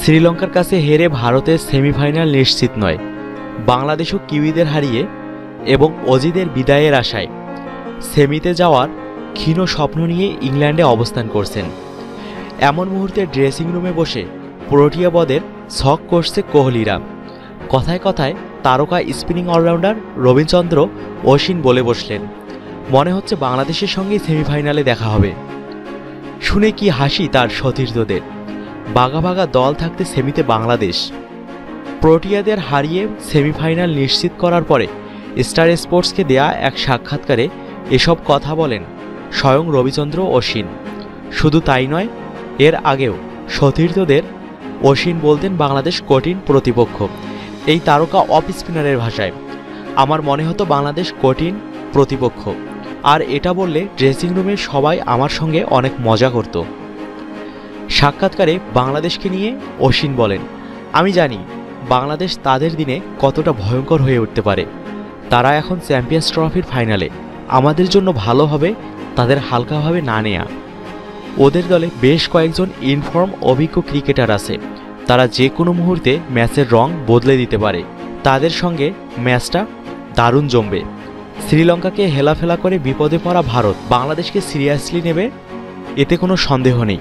শ্রীলঙ্কার কাছে হেরে ভারতের সেমিফাইনাল নিশ্চিত নয়। বাংলাদেশও কিউইদের হারিয়ে এবং অজিদের বিদায়ের আশায় সেমিতে যাওয়ার ক্ষীণ স্বপ্ন নিয়ে ইংল্যান্ডে অবস্থান করছেন। এমন মুহূর্তে ড্রেসিং রুমে বসে প্রোটিয়াবদের ছক করছে কোহলিরা। কথায় কথায় তারকা স্পিনিং অলরাউন্ডার রবিচন্দ্র অশ্বিন বলে বসলেন, মনে হচ্ছে বাংলাদেশের সঙ্গেই সেমিফাইনালে দেখা হবে। শুনে কি হাসি তার সতীর্থদের। বাঘা বাঘা দল থাকতে সেমিতে বাংলাদেশ। প্রোটিয়াদের হারিয়ে সেমিফাইনাল নিশ্চিত করার পরে স্টার স্পোর্টসকে দেয়া এক সাক্ষাৎকারে এসব কথা বলেন স্বয়ং রবিচন্দ্র অশ্বিন। শুধু তাই নয়, এর আগেও সতীর্থদের অশ্বিন বলতেন বাংলাদেশ কঠিন প্রতিপক্ষ। এই তারকা অফ স্পিনারের ভাষায়, আমার মনে হতো বাংলাদেশ কঠিন প্রতিপক্ষ। আর এটা বললে ড্রেসিং রুমে সবাই আমার সঙ্গে অনেক মজা করত। সাক্ষাৎকারে বাংলাদেশকে নিয়ে অশ্বিন বলেন, আমি জানি বাংলাদেশ তাদের দিনে কতটা ভয়ঙ্কর হয়ে উঠতে পারে। তারা এখন চ্যাম্পিয়ন্স ট্রফির ফাইনালে। আমাদের জন্য ভালো হবে, তাদের হালকাভাবে না নেয়া। ওদের দলে বেশ কয়েকজন ইনফর্ম, অভিজ্ঞ ক্রিকেটার আছে। তারা যে কোনো মুহূর্তে ম্যাচের রং বদলে দিতে পারে। তাদের সঙ্গে ম্যাচটা দারুণ জমবে। শ্রীলঙ্কাকে হেলাফেলা করে বিপদে পড়া ভারত বাংলাদেশকে সিরিয়াসলি নেবে, এতে কোনো সন্দেহ নেই।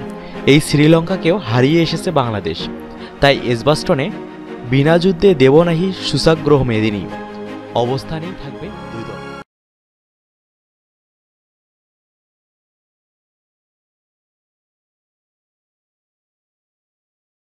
এই শ্রীলঙ্কাকেও হারিয়ে এসেছে বাংলাদেশ। তাই এসবাস্টনে বিনা যুদ্ধে দেবনাহি সুসাগ্রহ মেদিনী। অবস্থানেই থাকবে